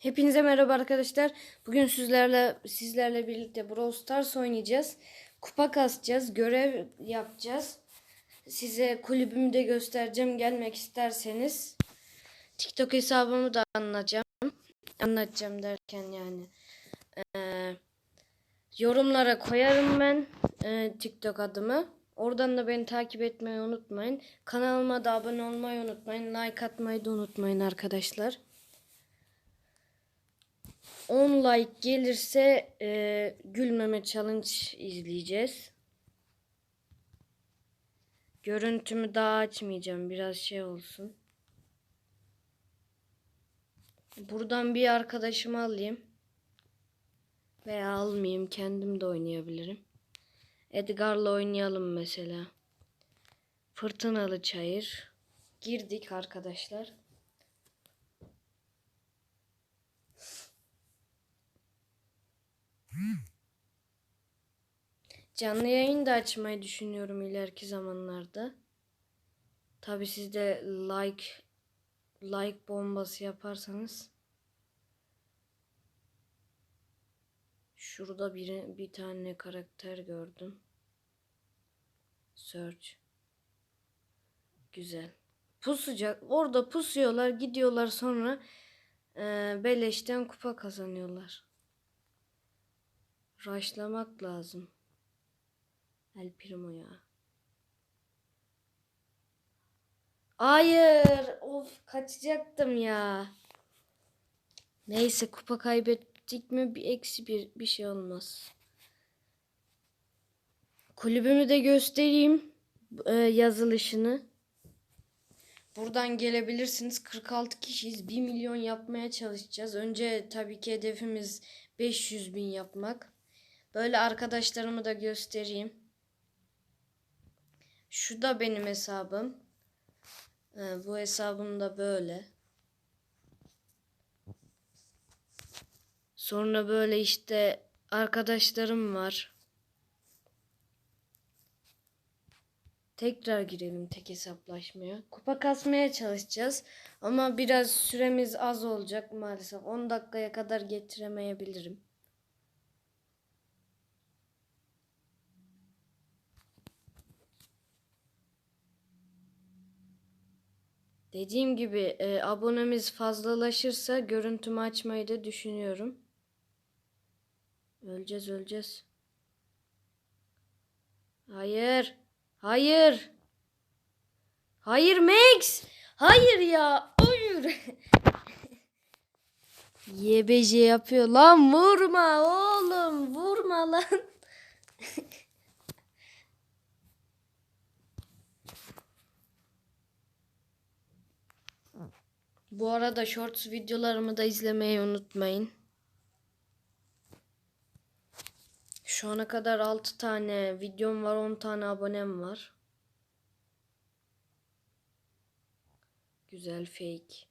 Hepinize merhaba arkadaşlar. Bugün sizlerle sizlerle birlikte Brawl Stars oynayacağız. Kupa kasacağız, görev yapacağız. Size kulübümü de göstereceğim gelmek isterseniz. TikTok hesabımı da anlatacağım. Anlatacağım derken yani. Ee, yorumlara koyarım ben e, TikTok adımı. Oradan da beni takip etmeyi unutmayın. Kanalıma da abone olmayı unutmayın. Like atmayı da unutmayın arkadaşlar. 10 like gelirse e, gülmeme challenge izleyeceğiz. Görüntümü daha açmayacağım. Biraz şey olsun. Buradan bir arkadaşımı alayım. Veya almayayım. Kendim de oynayabilirim. Edgar'la oynayalım mesela. Fırtınalı çayır. Girdik arkadaşlar. Canlı yayın da açmayı düşünüyorum ileriki zamanlarda. Tabi siz de like like bombası yaparsanız Şurada bir, bir tane karakter gördüm. Search. Güzel. Pusacak. Orada pusuyorlar, gidiyorlar sonra e, beleşten kupa kazanıyorlar. Raşlamak lazım. El Primo ya. Hayır. Of kaçacaktım ya. Neyse kupa kaybettik mi bir eksi bir, bir şey olmaz. Kulübümü de göstereyim. e, yazılışını. Buradan gelebilirsiniz. 46 kişiyiz. 1 milyon yapmaya çalışacağız. Önce tabii ki hedefimiz 500 bin yapmak. Böyle arkadaşlarımı da göstereyim. Şu da benim hesabım. Ee, bu hesabım da böyle. Sonra böyle işte arkadaşlarım var. Tekrar girelim tek hesaplaşmaya. Kupa kasmaya çalışacağız. Ama biraz süremiz az olacak maalesef. 10 dakikaya kadar getiremeyebilirim. Dediğim gibi e, abonemiz fazlalaşırsa görüntümü açmayı da düşünüyorum. Öleceğiz öleceğiz. Hayır. Hayır. Hayır Max. Hayır ya. Hayır. YBC yapıyor. Lan vurma oğlum. Vurma lan. Bu arada shorts videolarımı da izlemeyi unutmayın. Şu ana kadar 6 tane videom var, 10 tane abonem var. Güzel fake.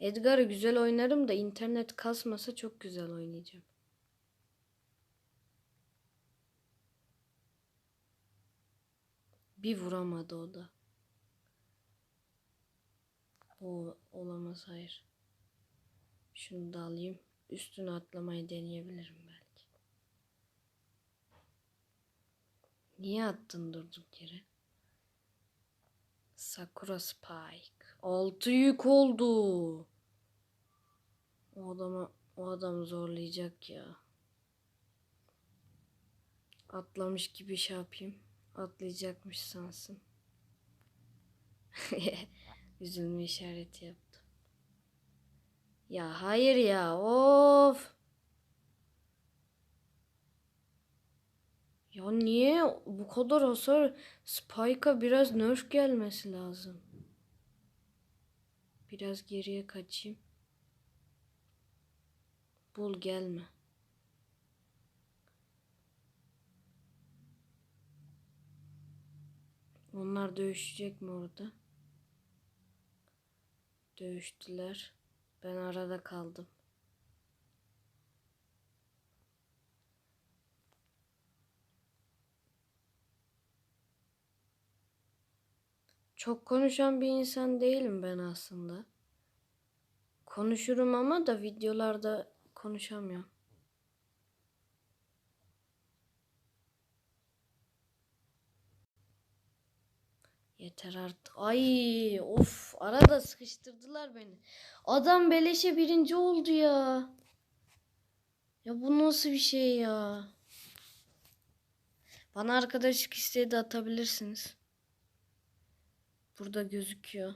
Edgar'ı güzel oynarım da internet kasmasa çok güzel oynayacağım. Bir vuramadı o da. O olamaz hayır. Şunu da alayım. Üstüne atlamayı deneyebilirim belki. Niye attın durduk yere? Sakura Spike. Altı yük oldu. O adamı o adam zorlayacak ya. Atlamış gibi şey yapayım. Atlayacakmış sansın. Üzülme işareti yaptım. Ya hayır ya of. Ya niye bu kadar hasar Spike'a biraz nerf gelmesi lazım. Biraz geriye kaçayım. Bul gelme. Onlar dövüşecek mi orada? Dövüştüler. Ben arada kaldım. Çok konuşan bir insan değilim ben aslında. Konuşurum ama da videolarda konuşamıyorum. Yeter artık. Ay of arada sıkıştırdılar beni. Adam beleşe birinci oldu ya. Ya bu nasıl bir şey ya? Bana arkadaşlık isteği de atabilirsiniz. Burada gözüküyor.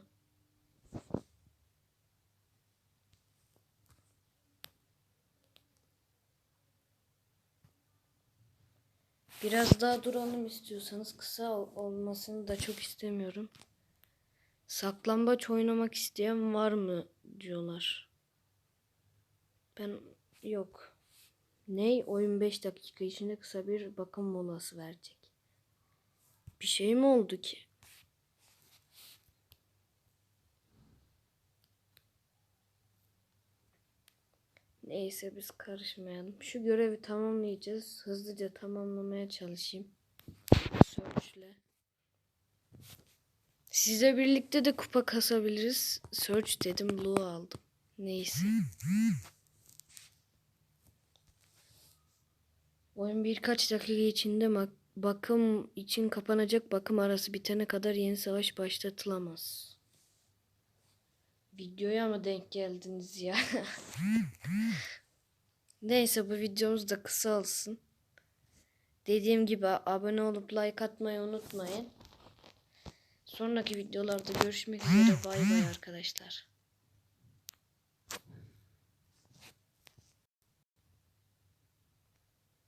Biraz daha duralım istiyorsanız kısa ol- olmasını da çok istemiyorum. Saklambaç oynamak isteyen var mı diyorlar. Ben yok. Ney? Oyun 5 dakika içinde kısa bir bakım molası verecek. Bir şey mi oldu ki? Neyse biz karışmayalım. Şu görevi tamamlayacağız. Hızlıca tamamlamaya çalışayım. Search'le. Size birlikte de kupa kasabiliriz. Search dedim, blue aldım. Neyse. Oyun birkaç dakika içinde mak- bakım için kapanacak. Bakım arası bitene kadar yeni savaş başlatılamaz. Videoya mı denk geldiniz ya? Neyse bu videomuz da kısa olsun. Dediğim gibi abone olup like atmayı unutmayın. Sonraki videolarda görüşmek üzere. Bay bay arkadaşlar.